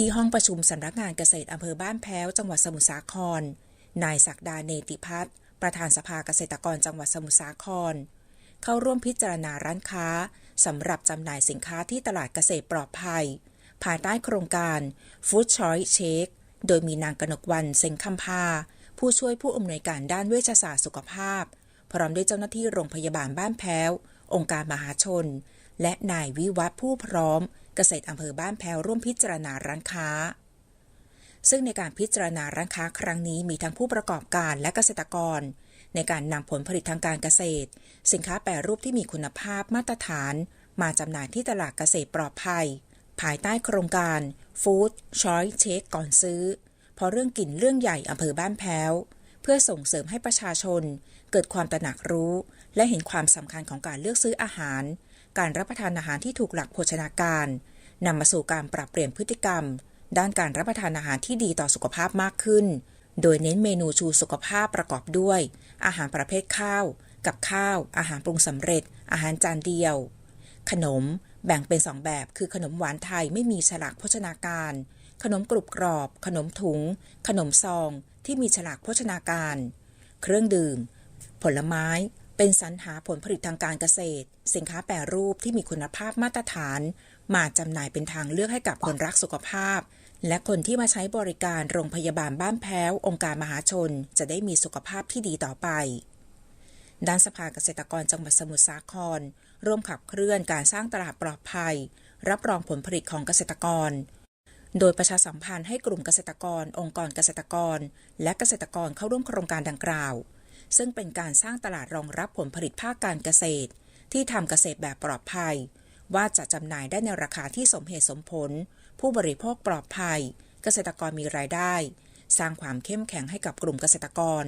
ที่ห้องประชุมสำนักงานเกษตรอำเภอบ้านแพ้ว จังหวัดสมุทรสาคร นายศักดาเนติพัฒน์ประธานสภาเกษตรกรจังหวัดสมุทรสาคร เข้าร่วมพิจารณาร้านค้าสำหรับจำหน่ายสินค้าที่ตลาดเกษตรปลอดภัย ภายใต้โครงการ Food Choice Check โดยมีนางกนกวันเซงคำพา ผู้ช่วยผู้อำนวยการด้านเวชศาสตร์สุขภาพ พร้อมด้วยเจ้าหน้าที่โรงพยาบาลบ้านแพ้ว องค์การมหาชน และนายวิวัฒน์ผู้พร้อม เกษตรอำเภอบ้านแพวร่วมพิจารณาร้านค้า ซึ่งในการพิจารณาร้านค้าครั้งนี้มีทั้งผู้ประกอบการและเกษตรกร ในการนำผลผลิตทางการเกษตร สินค้าแปรรูปที่มีคุณภาพมาตรฐาน มาจำหน่ายที่ตลาดเกษตรปลอดภัย ภายใต้โครงการ Food Choice Check ก่อนซื้อ เพราะเรื่องกลิ่นเรื่องใหญ่อำเภอบ้านแพ้วเพื่อส่งเสริมให้ประชาชนเกิดความตระหนักรู้ และเห็นความสำคัญของการเลือกซื้ออาหาร การรับประทานอาหารที่ถูกหลักโภชนาการนำมาสู่การปรับเปลี่ยนพฤติกรรม ด้านการรับประทานอาหารที่ดีต่อสุขภาพมากขึ้น โดยเน้นเมนูชูสุขภาพประกอบด้วย อาหารประเภทข้าว กับข้าว อาหารปรุงสำเร็จ อาหารจานเดียว ขนมแบ่งเป็นสองแบบ คือขนมหวานไทยไม่มีฉลากโภชนาการ ขนมกรุบกรอบ ขนมถุง ขนมซอง ที่มีฉลากโภชนาการ เครื่องดื่ม ผลไม้ เป็นสรรหาผลผลิตทางการเกษตร สินค้าแปรรูปที่มีคุณภาพมาตรฐาน มาจำหน่ายเป็นทางเลือกให้กับคนรักสุขภาพ และคนที่มาใช้บริการโรงพยาบาลบ้านแพ้ว องค์การมหาชน จะได้มีสุขภาพที่ดีต่อไปด้านสภาเกษตรกรจังหวัดสมุทรสาคร ร่วมขับเคลื่อนการสร้างตลาดปลอดภัย รับรองผลผลิตของเกษตรกร โดยประชาสัมพันธ์ให้กลุ่มเกษตรกร องค์กรเกษตรกร และเกษตรกรเข้าร่วมโครงการดังกล่าว ซึ่งเป็นการสร้างตลาดรองรับผลผลิตภาคการเกษตร ที่ทำเกษตรแบบปลอดภัย ว่าจะจำหน่ายได้ในราคาที่สมเหตุสมผล ผู้บริโภคปลอดภัย เกษตรกรมีรายได้ สร้างความเข้มแข็งให้กับกลุ่มเกษตรกร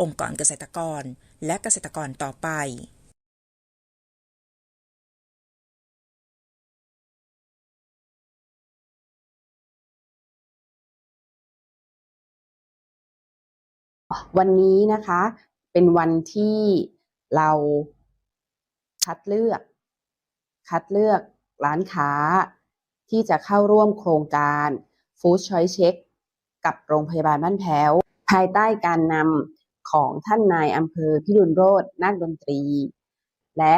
องค์กรเกษตรกร และเกษตรกรต่อไปวันนี้นะคะ เป็นวันที่เราคัดเลือก คัดเลือกร้านค้าที่จะเข้าร่วมโครงการ Food Choice Check กับโรงพยาบาลบ้านแพ้ว ภายใต้การนำของท่านนายอำเภอพิรุณโรจน์นาคดนตรี และ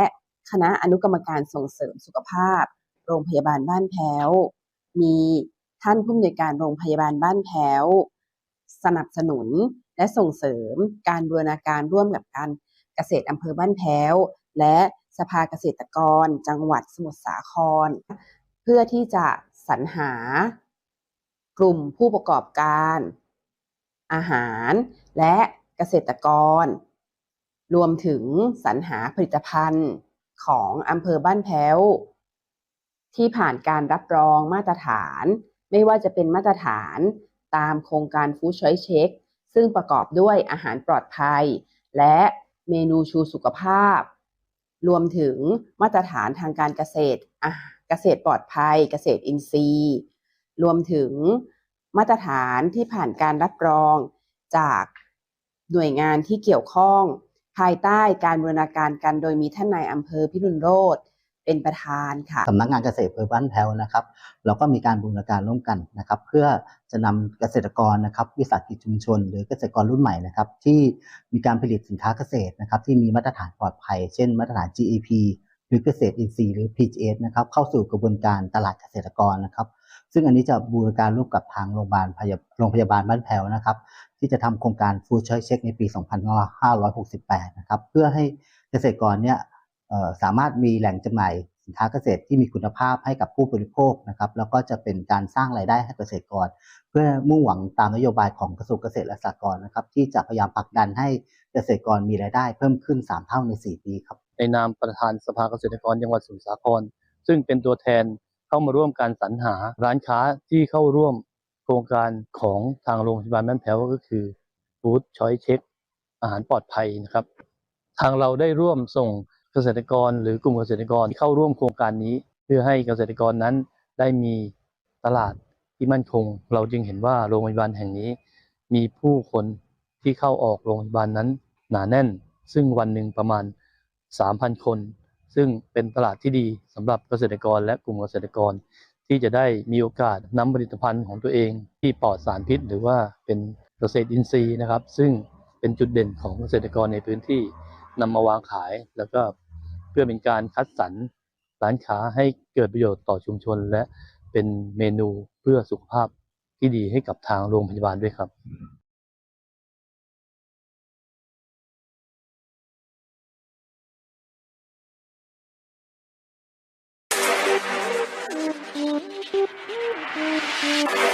คณะอนุกรรมการส่งเสริมสุขภาพ โรงพยาบาลบ้านแพ้ว มีท่านผู้อำนวยการโรงพยาบาลบ้านแพ้ว สนับสนุน และส่งเสริมการบูรณาการร่วมกับการเกษตรอำเภอบ้านแพ้ว และสภาเกษตรกร จังหวัดสมุทรสาคร เพื่อที่จะสรรหากลุ่มผู้ประกอบการ อาหารและเกษตรกร รวมถึงสรรหาผลิตภัณฑ์ของอำเภอบ้านแพ้ว ที่ผ่านการรับรองมาตรฐาน ไม่ว่าจะเป็นมาตรฐานตามโครงการ Food Choice Check ซึ่งประกอบด้วยอาหารปลอดภัย และเมนูชูสุขภาพ รวมถึงมาตรฐานทางการเกษตรเกษตรปลอดภัย เกษตรอินทรีย์ รวมถึงมาตรฐานที่ผ่านการรับรองจากหน่วยงานที่เกี่ยวข้อง ภายใต้การบูรณาการกันโดยมีท่านนายอำเภอพิรุณโรธ เป็นประธานค่ะสำนักงานเกษตรอำเภอบ้านแพ้วนะครับ เราก็มีการบูรณาการร่วมกันนะครับ เพื่อจะนำเกษตรกรนะครับ วิสาหกิจชุมชน หรือเกษตรกรรุ่นใหม่นะครับ ที่มีการผลิตสินค้าเกษตรนะครับ ที่มีมาตรฐานปลอดภัย เช่น มาตรฐาน GAP หรือเกษตรอินทรีย์หรือ PGS นะครับเข้าสู่กระบวนการตลาดเกษตรกรนะครับ ซึ่งอันนี้จะบูรณาการร่วมกับทางโรงพยาบาลโรงพยาบาลบ้านแพ้วนะครับ ที่จะทำโครงการ Food Choice Check ในปี 2568 นะครับเพื่อให้เกษตรกรเนี่ย สามารถมีแหล่งจำหน่ายสินค้าเกษตรที่มีคุณภาพให้กับผู้บริโภคนะครับ แล้วก็จะเป็นการสร้างรายได้ให้เกษตรกร เพื่อมุ่งหวังตามนโยบายของกระทรวงเกษตรและสหกรณ์นะครับ ที่จะพยายามผลักดันให้เกษตรกรมีรายได้เพิ่มขึ้น 3 เท่าใน 4 ปีครับในนามประธานสภาเกษตรกรจังหวัดสมุทรสาคร ซึ่งเป็นตัวแทนเข้ามาร่วมการสรรหาร้านค้าที่เข้าร่วมโครงการของทางโรงพยาบาลแม่นแพ้วก็คือ Food Choice Check อาหารปลอดภัยนะครับ ทางเราได้ร่วมส่ง เกษตรกรหรือกลุ่มเกษตรกรเข้าร่วมโครงการนี้ เพื่อให้เกษตรกรนั้นได้มีตลาดที่มั่นคง เราจึงเห็นว่าโรงพยาบาลแห่งนี้ มีผู้คนที่เข้าออกโรงพยาบาลนั้นหนาแน่น ซึ่งวันหนึ่งประมาณ 3,000 คน ซึ่งเป็นตลาดที่ดีสำหรับเกษตรกรและกลุ่มเกษตรกร ที่จะได้มีโอกาสนำผลิตภัณฑ์ของตัวเอง ที่ปลอดสารพิษ หรือว่าเป็นเกษตรอินทรีย์นะครับ ซึ่งเป็นจุดเด่นของเกษตรกรในพื้นที่นำมาวางขายแล้วก็ พื่อเป็นการคัดสรรร้านค้าให้เกิดประโยชน์ต่อชุมชน และเป็นเมนูเพื่อสุขภาพที่ดีให้กับทางโรงพยาบาลด้วยครับ Thank you.